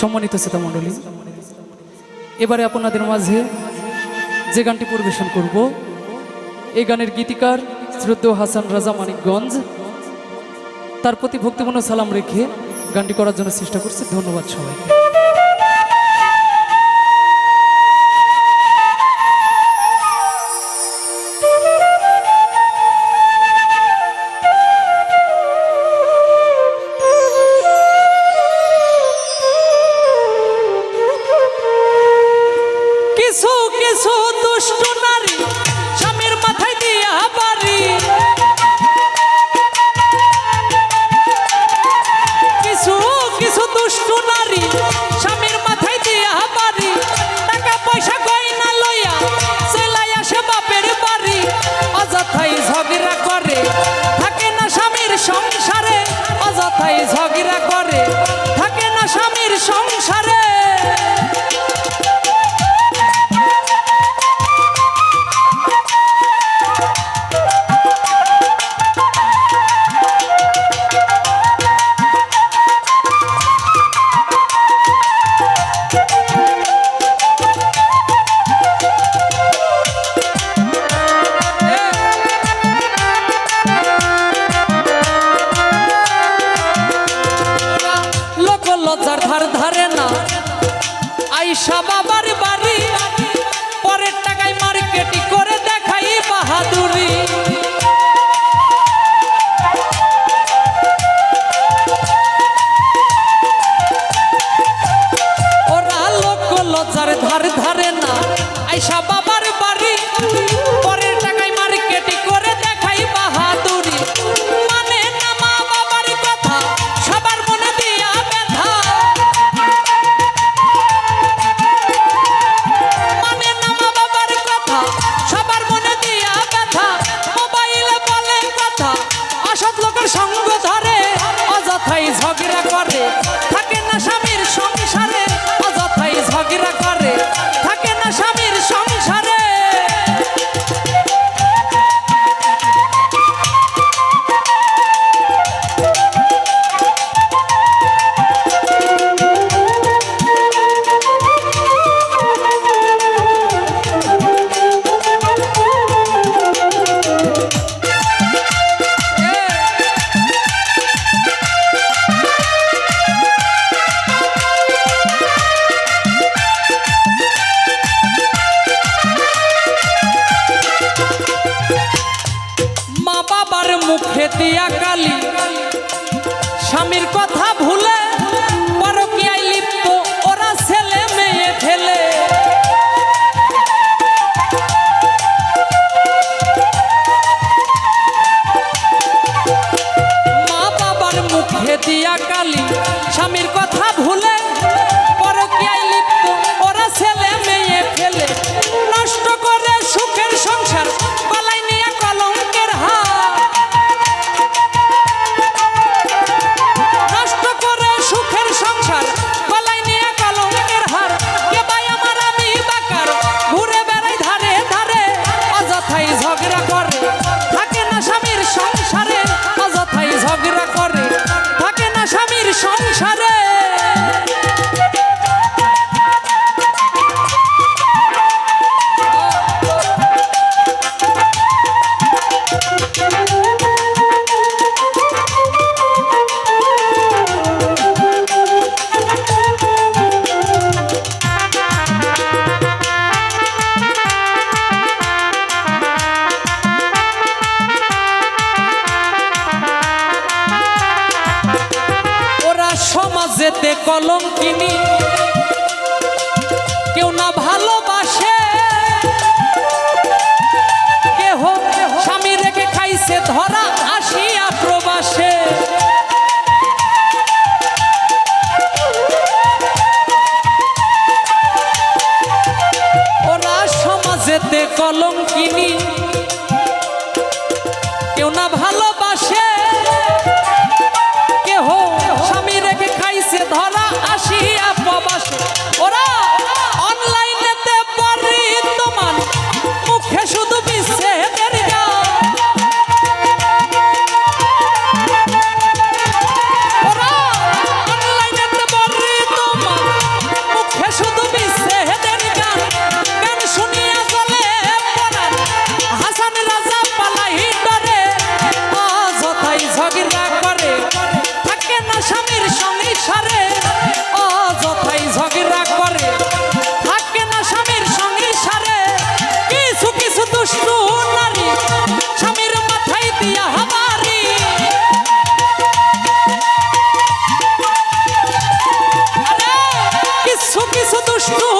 সম্মানিত শ্রোতা এবারে আপনাদের মাঝে যে গানটি পরিবেশন করব, এই গানের গীতিকার শ্রদ্ধেয় হাসান রাজা মানিকগঞ্জ। তার প্রতি ভক্তিপূর্ণ সালাম রেখে গানটি করার জন্য চেষ্টা করছি। ধন্যবাদ সবাইকে। কিছু দুষ্ট নারী, স্বামীর মাথায় দিয়া বাড়ি। কিছু কিছু দুষ্ট নারী, স্বামীর মাথায় দিয়া বাড়ি। টাকা পয়সা গয়না লইয়া সেলাই আসে বাপের বাড়ি। অযথাই ঝগড়া করে, থাকে না স্বামীর সংসারে, অযথাই ঝগড়া করে। লজ্জার ধার ধারে না। আইসা বাবার বাড়ি, পরের টাকায় মার্কেটি করে দেখাই বাহাদুরি। মানে না মা বাবার কথা, সবার মনে দিয়া ব্যথা। মানে না মা বাবার কথা, সবার মনে দিয়া ব্যথা। বলে কথা, অসৎ লোকের সঙ্গ ধরে, অযথাই ঝগড়া করে। দিয়া কালী। স্বামীর কথা ভুলে যেতে কলম কিনি কেউ না ভালোবাসে। কেহ স্বামী রেখে খাইছে ধরা আসিয়া প্রবাসে। ওরা সমাজেতে কলম কিনি ¡No!